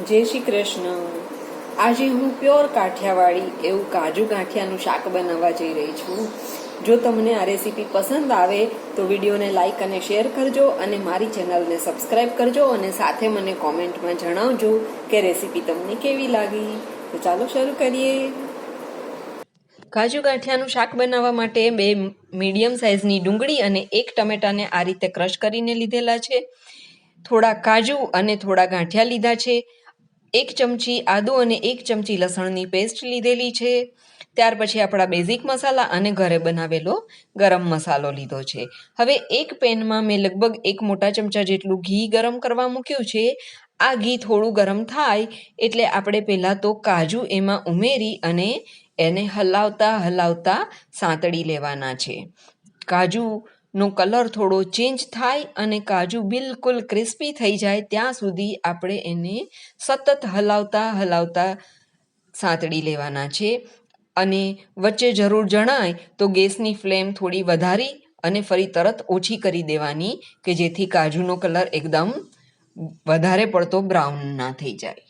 જય શ્રી કૃષ્ણ. આજે હું પ્યોર કાઠિયાવાડી એવું કાજુ ગાંઠિયાનું શાક બનાવવા જઈ રહી છું. જો તમને આ રેસીપી પસંદ આવે તો વિડીયોને લાઈક અને શેર કરજો અને મારી ચેનલને સબસ્ક્રાઇબ કરજો અને સાથે મને કોમેન્ટમાં જણાવજો કે રેસીપી તમને કેવી લાગી. તો ચાલો શરૂ કરીએ. કાજુ ગાંઠિયાનું શાક બનાવવા માટે બે મીડિયમ સાઇઝની ડુંગળી અને એક ટમેટાને આ રીતે ક્રશ કરીને લીધેલા છે. થોડા કાજુ અને થોડા ગાંઠિયા લીધા છે. એક ચમચી આદુ અને એક ચમચી લસણની પેસ્ટ લીધેલી છે. ત્યાર પછી આપણા બેઝિક મસાલા અને ઘરે બનાવેલો ગરમ મસાલો લીધો છે. હવે એક પેનમાં મેં લગભગ એક મોટા ચમચા જેટલું ઘી ગરમ કરવા મૂક્યું છે. આ ઘી થોડું ગરમ થાય એટલે આપણે પહેલાં તો કાજુ એમાં ઉમેરી અને એને હલાવતા હલાવતા સાંતળી લેવાના છે. કાજુનો કલર થોડો ચેન્જ થાય અને કાજુ બિલકુલ ક્રિસ્પી થઈ જાય, ત્યાં સુધી આપણે એને સતત હલાવતા હલાવતા સાંતળી લેવાના છે. અને વચ્ચે જરૂર જણાય તો ગેસની ફ્લેમ થોડી વધારી અને ફરી તરત ઓછી કરી દેવાની કે જેથી કાજુનો કલર એકદમ વધારે પડતો બ્રાઉન ના થઈ જાય.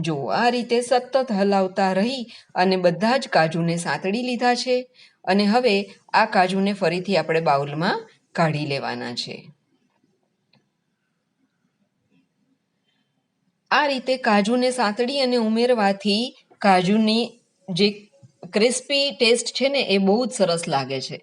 જો આ રીતે સતત હલાવતા રહી અને બધા જ કાજુને સાંતળી લીધા છે અને હવે આ કાજુને ફરીથી આપણે બાઉલમાં કાઢી લેવાના છે. આ રીતે કાજુને સાંતળી અને ઉમેરવાથી કાજુની જે ક્રિસ્પી ટેસ્ટ છે ને, એ બહુ જ સરસ લાગે છે.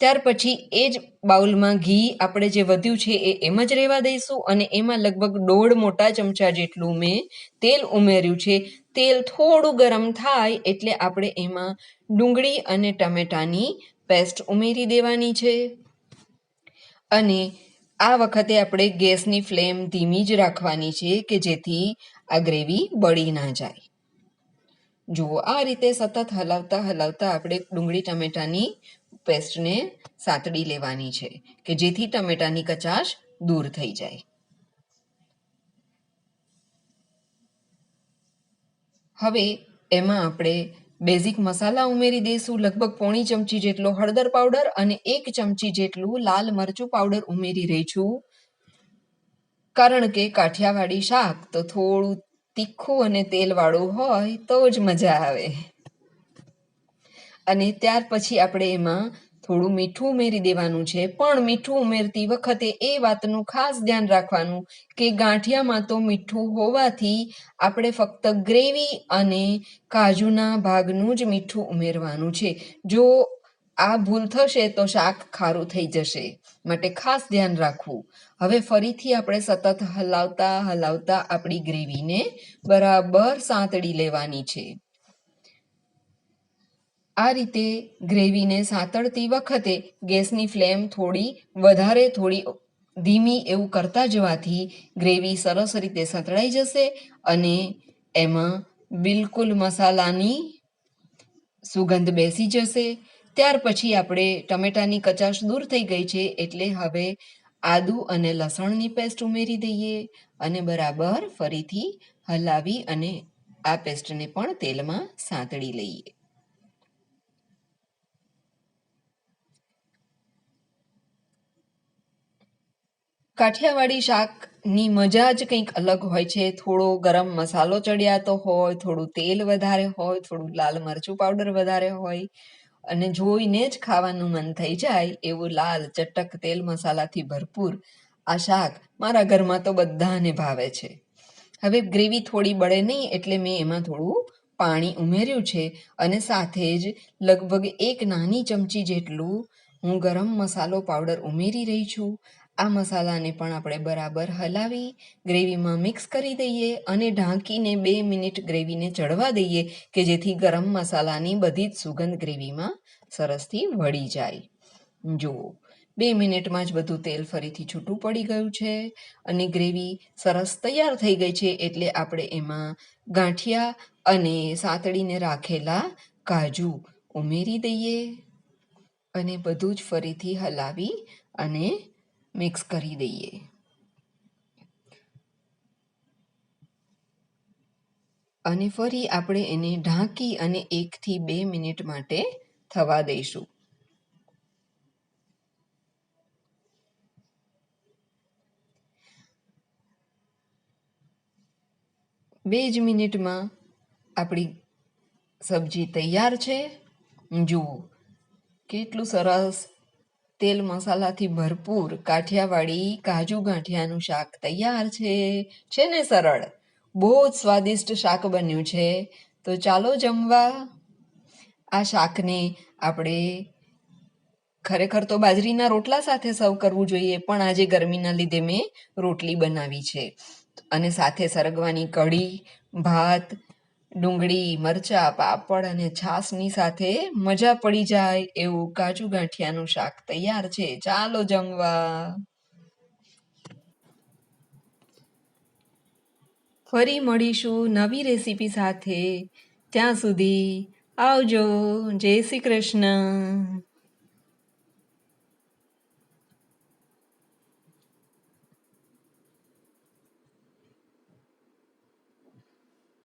ત્યાર પછી એ જ બાઉલમાં ઘી આપણે જે વધ્યું છે એ એમ જ રહેવા દઈશું અને એમાં લગભગ દોઢ મોટા ચમચા જેટલું મેં તેલ ઉમેર્યું છે. તેલ થોડું ગરમ થાય એટલે આપણે એમાં ડુંગળી અને ટમેટાની પેસ્ટ ઉમેરી દેવાની છે. અને આ વખતે આપણે ગેસની ફ્લેમ ધીમી જ રાખવાની છે કે જેથી આ ગ્રેવી બળી ના જાય. જુઓ, આ રીતે સતત હલાવતા હલાવતા આપણે ડુંગળી ટમેટાની પેસ્ટને સાતડી લેવાની છે કે જેથી ટમેટાની કચાશ દૂર થઈ જાય. હવે એમાં આપણે બેઝિક મસાલા ઉમેરી દઈશું. લગભગ પોણી ચમચી જેટલો હળદર પાવડર અને એક ચમચી જેટલું લાલ મરચું પાવડર ઉમેરી રહી છું. કારણ કે કાઠિયાવાડી શાક તો થોડું તીખું અને તેલવાળું હોય તો જ મજા આવે. અને ત્યાર પછી આપણે એમાં થોડું મીઠું ઉમેરી દેવાનું છે. પણ મીઠું ઉમેરતી વખતે એ વાતનું ખાસ ધ્યાન રાખવાનું કે ગાંઠિયામાં તો મીઠું હોવાથી આપણે ફક્ત ગ્રેવી અને કાજુના ભાગનું જ મીઠું ઉમેરવાનું છે. જો આ ભૂલ થશે તો શાક ખારું થઈ જશે. માટે ખાસ ધ્યાન રાખવું. હવે ફરીથી આપણે સતત હલાવતા હલાવતા આપણી ગ્રેવીને બરાબર સાંતળી લેવાની છે. આ રીતે ગ્રેવીને સાંતળતી વખતે ગેસની ફ્લેમ થોડી વધારે થોડી ધીમી એવું કરતા જવાથી ગ્રેવી સરસ રીતે સંતળાઈ જશે અને એમાં બિલકુલ મસાલાની સુગંધ બેસી જશે. ત્યાર પછી આપણે ટમેટાની કચાશ દૂર થઈ ગઈ છે એટલે હવે આદુ અને લસણની પેસ્ટ ઉમેરી દઈએ અને બરાબર ફરીથી હલાવી અને આ પેસ્ટને પણ તેલમાં સાંતળી લઈએ. કાઠિયાવાડી શાકની મજા જ કંઈક અલગ હોય છે. થોડો ગરમ મસાલો ચડિયાતો હોય, થોડું તેલ વધારે હોય, થોડું લાલ મરચું પાવડર વધારે હોય અને જોઈને જ ખાવાનું મન થઈ જાય એવું લાલ ચટક તેલ મસાલાથી ભરપૂર આ શાક મારા ઘરમાં તો બધાને ભાવે છે. હવે ગ્રેવી થોડી બળે નહીં એટલે મેં એમાં થોડું પાણી ઉમેર્યું છે અને સાથે જ લગભગ એક નાની ચમચી જેટલું હું ગરમ મસાલો પાવડર ઉમેરી રહી છું. આ મસાલાને પણ આપણે બરાબર હલાવી, ગ્રેવીમાં મિક્સ કરી દઈએ અને ઢાંકીને બે મિનિટ ગ્રેવીને ચડવા દઈએ કે જેથી ગરમ મસાલાની બધી જ સુગંધ ગ્રેવીમાં સરસથી વળી જાય. જુઓ, બે મિનિટમાં જ બધું તેલ ફરીથી છૂટું પડી ગયું છે અને ગ્રેવી સરસ તૈયાર થઈ ગઈ છે એટલે આપણે એમાં ગાંઠિયા અને સાતળીને રાખેલા કાજુ ઉમેરી દઈએ અને બધું જ ફરીથી હલાવી અને મિક્સ કરી દઈએ. અને ફરી આપણે એને ઢાંકી અને એકથી બે મિનિટ માટે થવા દઈશું. બે જ મિનિટમાં આપણી સબ્જી તૈયાર છે. જુઓ, કેટલું સરસ તેલ મસાલાથી ભરપૂર કાઠિયાવાડી કાજુ ગાંઠિયાનું શાક તૈયાર છે. છે ને સરળ? બહુ જ સ્વાદિષ્ટ શાક બન્યું છે. તો ચાલો જમવા. આ શાકને આપણે ખરેખર તો બાજરીના રોટલા સાથે સર્વ કરવું જોઈએ, પણ આજે ગરમીના લીધે મેં રોટલી બનાવી છે. અને સાથે સરગવાની કઢી, ભાત ડુંગળી, મરચાં, પાપડ અને છાશની સાથે મજા પડી જાય એવું કાજુ ગાંઠિયાનું શાક તૈયાર છે. ચાલો જમવા. ફરી મળીશું નવી રેસીપી સાથે. ત્યાં સુધી આવજો. જય શ્રી કૃષ્ણ.